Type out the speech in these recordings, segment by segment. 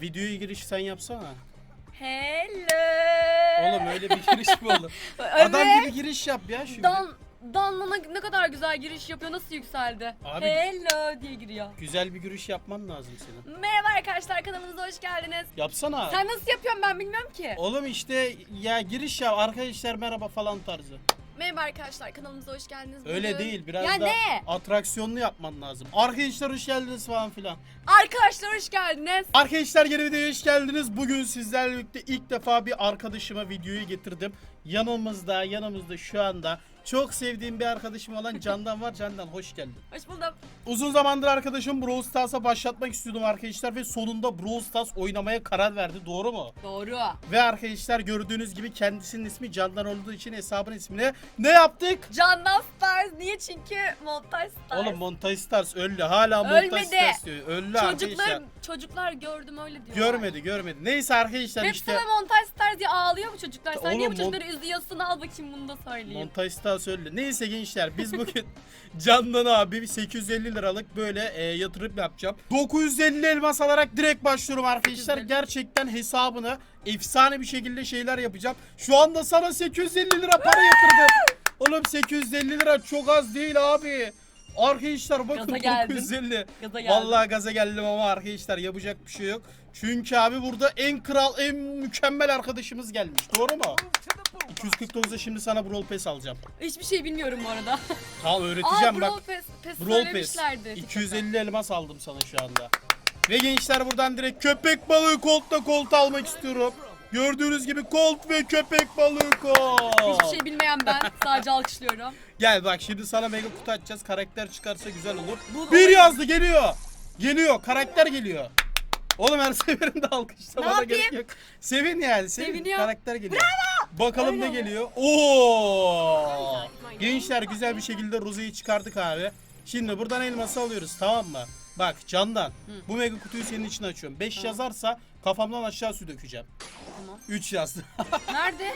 Videoya giriş sen yapsana. Hello. Oğlum öyle bir giriş mi olur? Adam gibi giriş yap ya şimdi. Dan Danla ne- ne kadar güzel giriş yapıyor. Nasıl yükseldi? Abi- Hello diye giriyor. Güzel bir giriş yapman lazım senin. Merhaba arkadaşlar kanalımıza hoş geldiniz. Yapsana. Sen nasıl yapıyorsun ben bilmiyorum ki. Oğlum işte ya giriş yap arkadaşlar merhaba falan tarzı. Merhaba arkadaşlar kanalımıza hoş geldiniz. Öyle Bugün- değil biraz ya da ne? atraksiyonlu yapman lazım. Arkadaşlar hoş geldiniz falan filan. Arkadaşlar hoş geldiniz. Arkadaşlar yeni videoya hoş geldiniz. Bugün sizlerle birlikte ilk defa bir arkadaşıma videoyu getirdim. Yanımızda, yanımızda şu anda çok sevdiğim bir arkadaşım olan Candan var. Candan hoş geldin. Hoş buldum. Uzun zamandır arkadaşım Brawl Stars'a başlatmak istiyordum arkadaşlar ve sonunda Brawl Stars oynamaya karar verdi. Doğru mu? Doğru. Ve arkadaşlar gördüğünüz gibi kendisinin ismi Candan olduğu için hesabın ismine ne yaptık? Candan Stars. Niye? Çünkü montaj Stars. Oğlum Montaj Stars öldü. Hala Montaj Ölmedi. Stars diyor. Öldü arkadaşlar. Çocuklar, çocuklar gördüm öyle diyor. Görmedi görmedi. Neyse arkadaşlar Hep işte. sana montaj Stars diye ağlıyor bu çocuklar. Sen niye bu mon- çocukları üzüyorsun? Al bakayım bunu da söyleyeyim. Montaj Stars öldü. Neyse gençler biz bugün Candan abi bir 850 liralık böyle e, yatırım yapacağım. 950 elmas alarak direkt başlıyorum arkadaşlar. 850. Gerçekten hesabını efsane bir şekilde şeyler yapacağım. Şu anda sana 850 lira para yatırdım. Oğlum 850 lira çok az değil abi. Arkadaşlar bakın Gaza geldin. 950. Gaza geldim. Vallahi gaza geldim ama arkadaşlar yapacak bir şey yok. Çünkü abi burada en kral, en mükemmel arkadaşımız gelmiş. Doğru mu? 249'da şimdi sana Brawl Pass alacağım. Hiçbir şey bilmiyorum bu arada. Tamam öğreteceğim Aa bak. Brawl Pass, Pass Brawl Pass. söylemişlerdi. 250 elmas aldım sana şu anda. Ve gençler buradan direkt köpek balığı koltla kolt almak istiyorum. Gördüğünüz gibi kolt ve köpek balığı kolt. Hiçbir şey bilmeyen ben. Sadece alkışlıyorum. Gel bak şimdi sana mega kutu açacağız. Karakter çıkarsa güzel olur. Bu- Bir yazdı geliyor. Geliyor. Karakter geliyor. Oğlum her seferinde alkışlamana yapayım? gerek yok. Sevin yani. Sevin. Seviniyorum. Karakter geliyor. Bakalım Öyle ne geliyor. Oo! Gençler güzel bir şekilde Rose'yi çıkardık abi. Şimdi buradan elması alıyoruz tamam mı? Bak Candan bu mega kutuyu senin için açıyorum. 5 yazarsa kafamdan aşağı su dökeceğim. Tamam. 3 yazdı. Nerede?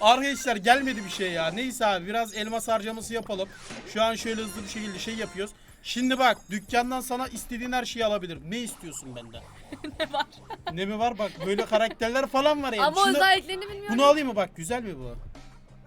Arkadaşlar gelmedi bir şey ya. Neyse abi biraz elmas harcaması yapalım. Şu an şöyle hızlı bir şekilde şey yapıyoruz. Şimdi bak dükkandan sana istediğin her şeyi alabilirim. Ne istiyorsun benden? ne var? Ne mi var bak böyle karakterler falan var yani. Ama Şimdi özelliklerini bilmiyorum. bunu alayım mı bak güzel mi bu?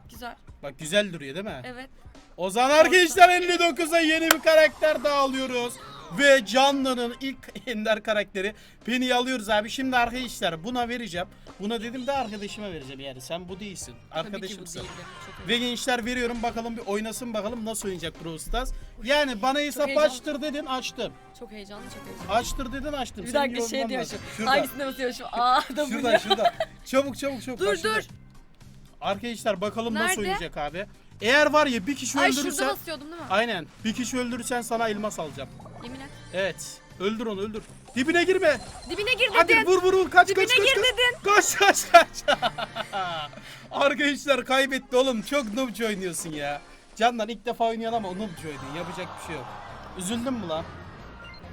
Güzel. Bak güzel duruyor değil mi? Evet. O zaman arkadaşlar 59'a yeni bir karakter daha alıyoruz. Ve Canlı'nın ilk ender karakteri Penny'i alıyoruz abi. Şimdi arkadaşlar buna vereceğim. Buna dedim de arkadaşıma vereceğim yani. Sen bu değilsin. Tabii ki bu Arkadaşımsın. değildi. Çok Ve gençler veriyorum bakalım bir oynasın bakalım nasıl oynayacak Brawl Stars. Yani bana hesap heyecanlı. açtır dedin açtım. Çok heyecanlı, çok heyecanlı. Açtır dedin açtım. Bir Senin dakika şey yorumlaman diyor lazım. şu. Şurada. Hangisine basıyor şu? A, W. Şurada şurada. Çabuk çabuk çabuk. Dur, dur. Arkadaşlar bakalım nasıl Nerede? oynayacak abi. Eğer var ya bir kişi Ay öldürürsen. şurada basıyordum değil mi? Aynen. Bir kişi öldürürsen sana elmas alacağım. Yemin et. Evet. Öldür onu öldür. Dibine girme. Dibine gir Hadi dedin. vur vur vur. Kaç Dibine kaç kaç. gir kaç. dedin. Kaç kaç kaç. Arkadaşlar kaybetti oğlum. Çok noobcu oynuyorsun ya. Candan ilk defa oynuyorsun ama noobcu oynadın. Yapacak bir şey yok. Üzüldün mü lan?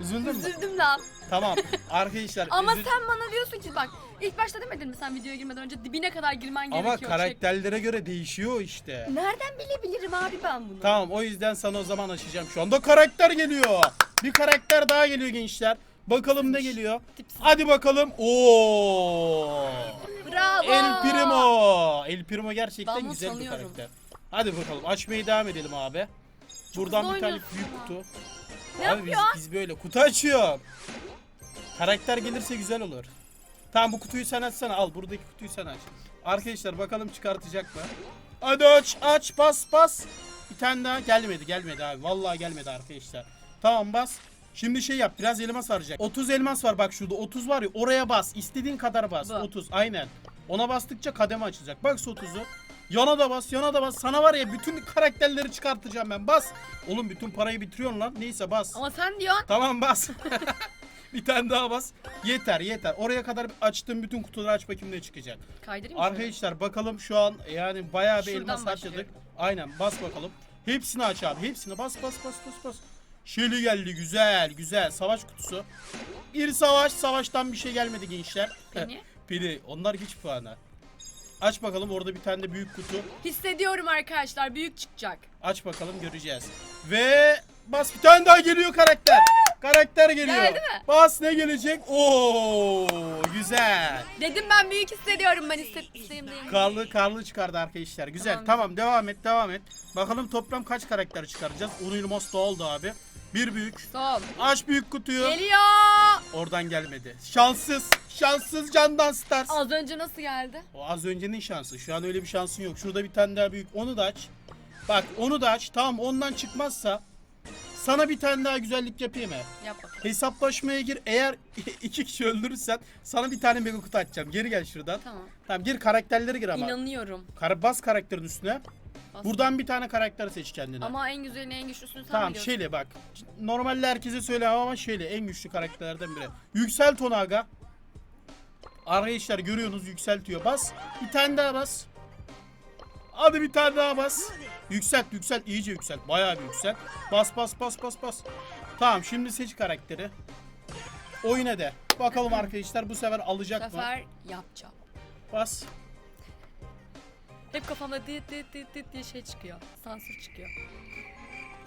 Üzüldün mü? Üzüldüm lan. Tamam. Arkadaşlar Ama üzül- sen bana diyorsun ki bak ilk başta demedin mi sen videoya girmeden önce dibine kadar girmen Ama gerekiyor. karakterlere göre değişiyor işte. Nereden bilebilirim abi ben bunu? Tamam o yüzden sana o zaman açacağım. Şu anda karakter geliyor. Bir karakter daha geliyor gençler. Bakalım ne geliyor. Tipsiz. Hadi bakalım. Oo! Bravo. El Primo. El Primo gerçekten Ben bunu güzel bir tanıyorum. karakter. Hadi bakalım açmaya devam edelim abi. Buradan hızlı bir tane oynuyorsun büyük ama. kutu. Ne abi biz, yapıyor? biz böyle kutu açıyor. Karakter gelirse güzel olur. Tamam bu kutuyu sen açsana. Al buradaki kutuyu sen aç. Arkadaşlar bakalım çıkartacak mı? Hadi aç aç bas bas. Bir tane daha gelmedi gelmedi abi. Vallahi gelmedi arkadaşlar. Tamam bas. Şimdi şey yap biraz elmas harcayacak. 30 elmas var bak şurada 30 var ya oraya bas. İstediğin kadar bas. Bu. 30 aynen. Ona bastıkça kademe açılacak. Bak şu 30'u. Yana da bas yana da bas. Sana var ya bütün karakterleri çıkartacağım ben. Bas. Oğlum bütün parayı bitiriyorsun lan. Neyse bas. Ama sen diyorsun. Tamam bas. bir tane daha bas. Yeter yeter. Oraya kadar açtığım bütün kutuları aç bakayım ne çıkacak. Kaydırayım mı? Arkadaşlar bakalım şu an yani bayağı bir Şuradan elmas harcadık. Aynen bas bakalım. Hepsini aç abi. Hepsini bas bas bas bas bas. Şeli geldi güzel güzel. Savaş kutusu. Bir savaş. Savaştan bir şey gelmedi gençler. Peni? Pini. Onlar hiç puanı. Aç bakalım orada bir tane de büyük kutu. Hissediyorum arkadaşlar büyük çıkacak. Aç bakalım göreceğiz. Ve bas bir tane daha geliyor karakter. karakter geliyor. Geldi mi? Bas ne gelecek? Oo Güzel. Dedim ben büyük hissediyorum ben iste isteğimdeyim. Karlı karlı çıkardı arkadaşlar. Güzel. Tamam. Tamam, devam et devam et. Bakalım toplam kaç karakter çıkaracağız? Onu Yılmaz da oldu abi. Bir büyük. Son. Aç büyük kutuyu. Geliyor. Oradan gelmedi. Şanssız. Şanssız Candan Stars. Az önce nasıl geldi? O az öncenin şansı. Şu an öyle bir şansın yok. Şurada bir tane daha büyük. Onu da aç. Bak onu da aç. Tamam ondan çıkmazsa sana bir tane daha güzellik yapayım mı? Yap bakalım. Hesaplaşmaya gir. Eğer iki kişi öldürürsen sana bir tane mega kutu açacağım. Geri gel şuradan. Tamam. Tamam gir karakterleri gir ama. İnanıyorum. Kar bas karakterin üstüne. Bas. Buradan bir tane karakter seç kendine. Ama en güzelini en güçlüsünü sen tamam biliyorsun. şeyle bak. Normalde herkese söylemem ama şeyle en güçlü karakterlerden biri. Yükselt onu aga. Arkadaşlar görüyorsunuz yükseltiyor. Bas. Bir tane daha bas. Hadi bir tane daha bas. Yükselt yükselt iyice yükselt. Bayağı bir yükselt. Bas bas bas bas bas. Tamam şimdi seç karakteri. Oyna de. Bakalım arkadaşlar bu sefer Bu alacak mı? sefer yapacağım. Bas. Hep kafamda dit dit dit dit diye şey çıkıyor. Sansür çıkıyor.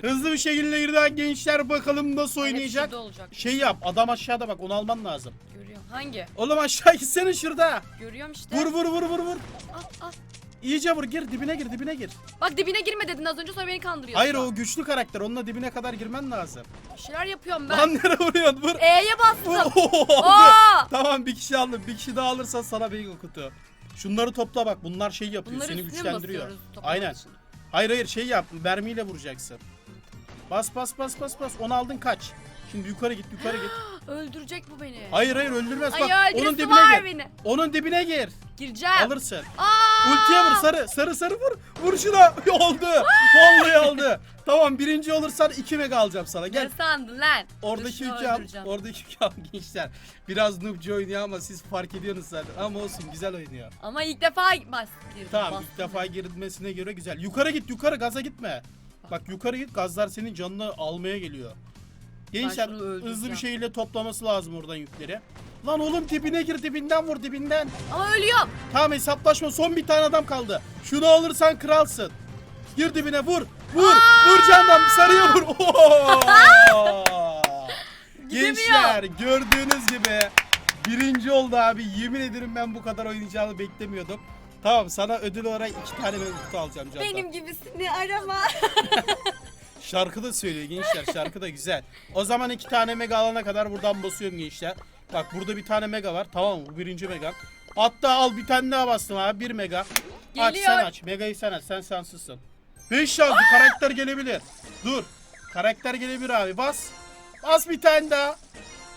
Hızlı bir şekilde girden gençler bakalım nasıl oynayacak. şurada olacak. Şey yap adam aşağıda bak onu alman lazım. Görüyorum. Hangi? Oğlum aşağı gitsene şurada. Görüyorum işte. Vur vur vur vur vur. Ah, ah. İyice vur gir dibine gir dibine gir. Bak dibine girme dedin az önce sonra beni kandırıyorsun. Hayır o güçlü karakter onunla dibine kadar girmen lazım. Bir şeyler yapıyorum ben. Lan nereye vuruyorsun vur. E'ye bastım. Vur. Oo, aldı. Aa! Tamam bir kişi aldım bir kişi daha alırsan sana bir kutu. Şunları topla bak bunlar şey yapıyor Bunları seni üstüne mi güçlendiriyor. basıyoruz toplamak Aynen. için? Hayır hayır şey yap mermiyle vuracaksın. Bas bas bas bas bas onu aldın kaç. Şimdi yukarı git yukarı git. Öldürecek bu beni. Hayır hayır öldürmez Ay bak öldürüsü onun dibine var gir. beni. Onun dibine gir. Gireceğim. Alırsın. Aa! Ultiye vur sarı sarı sarı vur. Vur şuna. Oldu. Vallahi oldu. Tamam birinci olursan 2 mega alacağım sana. Gel. Ne sandın lan? Oradaki şunu yükü al. Oradaki yükü al gençler. Biraz noobcu oynuyor ama siz fark ediyorsunuz zaten. Ama olsun güzel oynuyor. Ama ilk defa bas. girdim, Tamam bastım. ilk defa girmesine göre güzel. Yukarı git yukarı gaza gitme. Bak yukarı git gazlar senin canını almaya geliyor. Gençler şunu öldüreceğim. hızlı bir şekilde toplaması lazım oradan yükleri. Lan oğlum dibine gir dibinden vur dibinden. Ama ölüyorum. Tamam hesaplaşma son bir tane adam kaldı. Şunu alırsan kralsın. Gir dibine vur. Vur. Vur candan sarıya vur. Gençler gördüğünüz gibi birinci oldu abi. Yemin ederim ben bu kadar oynayacağını beklemiyordum. Tamam sana ödül olarak iki tane mega kutu alacağım candan. Benim gibisini arama. Şarkı da söylüyor gençler. Şarkı da güzel. O zaman iki tane mega alana kadar buradan basıyorum gençler. Bak burada bir tane mega var. Tamam? Bu birinci mega. Hatta al bir tane daha bastım abi. Bir mega. Aç Geliyor. sen aç. Mega'yı sen aç. Sen şanslısın. Beş şanslı karakter gelebilir. Dur. Karakter gelebilir abi. Bas. Bas bir tane daha.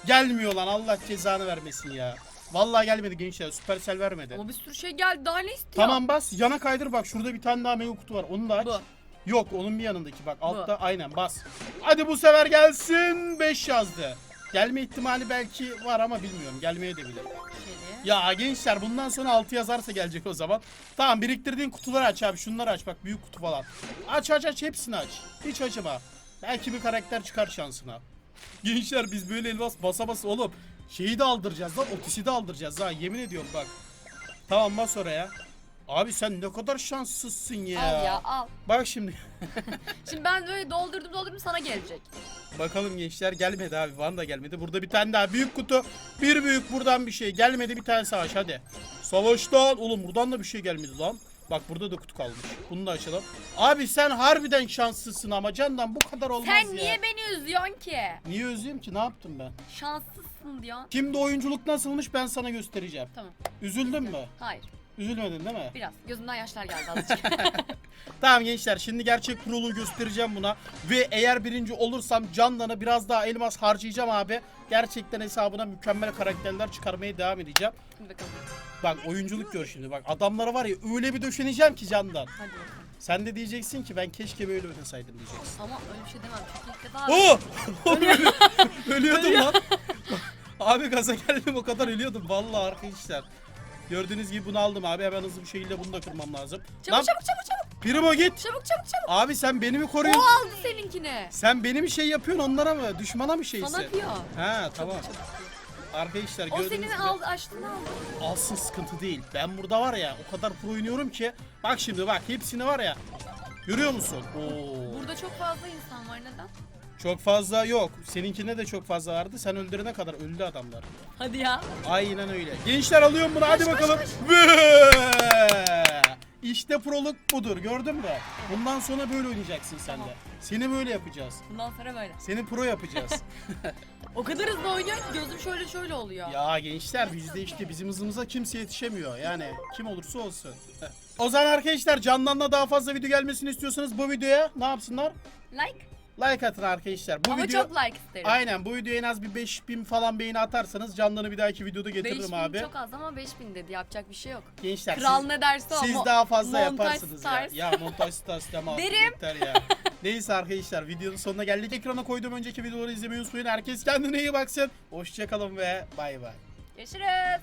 Gelmiyor lan. Allah cezanı vermesin ya. Vallahi gelmedi gençler. Supercell vermedi. Ama bir sürü şey geldi. Daha ne istiyor? Tamam bas. Yana kaydır bak. Şurada bir tane daha mega kutu var. Onu da aç. Bu. Yok onun bir yanındaki bak altta aynen bas. Hadi bu sefer gelsin 5 yazdı. Gelme ihtimali belki var ama bilmiyorum gelmeye de bilir. Ya gençler bundan sonra 6 yazarsa gelecek o zaman. Tamam biriktirdiğin kutuları aç abi şunları aç bak büyük kutu falan. Aç aç aç hepsini aç. Hiç acıma. Belki bir karakter çıkar şansına. Gençler biz böyle elmas basa basa oğlum. Şeyi de aldıracağız lan otisi de aldıracağız ha yemin ediyorum bak. Tamam bas oraya. Abi sen ne kadar şanssızsın ya. Al ya al. Bak şimdi. Şimdi ben böyle doldurdum doldurdum sana gelecek. Bakalım gençler gelmedi abi. Van da gelmedi. Burada bir tane daha büyük kutu. Bir büyük buradan bir şey. Gelmedi bir tane savaş hadi. Savaştan. Oğlum buradan da bir şey gelmedi lan. Bak burada da kutu kalmış. Bunu da açalım. Abi sen harbiden şanslısın ama candan bu kadar olmaz Sen ya. niye beni üzüyorsun ki? Niye özleyeyim ki? Ne yaptım ben? Şanslısın diyorsun. Şimdi oyunculuk nasılmış ben sana göstereceğim. Tamam. Üzüldün mü? Hayır. Üzülmedin değil mi? Biraz. Gözümden yaşlar geldi azıcık. Tamam gençler şimdi gerçek kurulu göstereceğim buna. Ve eğer birinci olursam Candan'a biraz daha elmas harcayacağım abi. Gerçekten hesabına mükemmel karakterler çıkarmaya devam edeceğim. Hadi bakalım. Bak oyunculuk gör şimdi bak adamlara var ya öyle bir döşeneceğim ki Candan. Hadi bakalım. Sen de diyeceksin ki ben keşke böyle oynasaydım diyeceksin. Ama öyle bir şey demem. Çünkü ilk defa... Oo! Ölüyordum lan. Abi gaza geldim o kadar ölüyordum vallahi arkadaşlar. Gördüğünüz gibi bunu aldım abi hemen hızlı bir şekilde bunu da kırmam lazım. Çabuk Lan çabuk çabuk çabuk. Primo git. Çabuk çabuk çabuk. Abi sen beni mi O koruyorsun? aldı seninkini. Sen beni mi şey yapıyorsun onlara mı? Düşmana mı şeysin? Sana diyor. Ha tamam. Arkadaşlar O gördüğünüz senin gibi aldı açtığını aldı. alsın sıkıntı değil. Ben burada var ya o kadar pro oynuyorum ki. Bak şimdi bak hepsini var ya. Görüyor musun? Oo. Burada çok fazla insan var neden? Çok fazla yok. Seninkinde de çok fazla vardı. Sen öldürene kadar öldü adamlar. Hadi ya. Aynen öyle. Gençler alıyorum bunu hadi bakalım. Ve- İşte proluk budur gördün mü? Bundan sonra böyle oynayacaksın sen de. Tamam. Seni böyle yapacağız. Bundan sonra böyle. Seni pro yapacağız. O kadar hızlı oynuyor ki gözüm şöyle şöyle oluyor. ya gençler bizde işte bizim hızımıza kimse yetişemiyor. Yani kim olursa olsun. o zaman arkadaşlar Candan'la daha fazla video gelmesini istiyorsanız bu videoya ne yapsınlar? Like. Like atın arkadaşlar. Bu Ama video çok like isterim. Aynen bu videoya en az bir 5000 falan beğeni atarsanız Candan'ı bir dahaki videoda getiririm 5000 abi. çok az ama 5000 dedi yapacak bir şey yok. Gençler Kral siz, ne derse o. siz Mo- daha fazla Montaj yaparsınız ya. Stars. Ya montaj stars deme artık Derim. yeter ya. Neyse arkadaşlar videonun sonuna geldik. Ekrana koyduğum önceki videoları izlemeyi unutmayın. Herkes kendine iyi baksın. Hoşçakalın ve bay bay. Görüşürüz.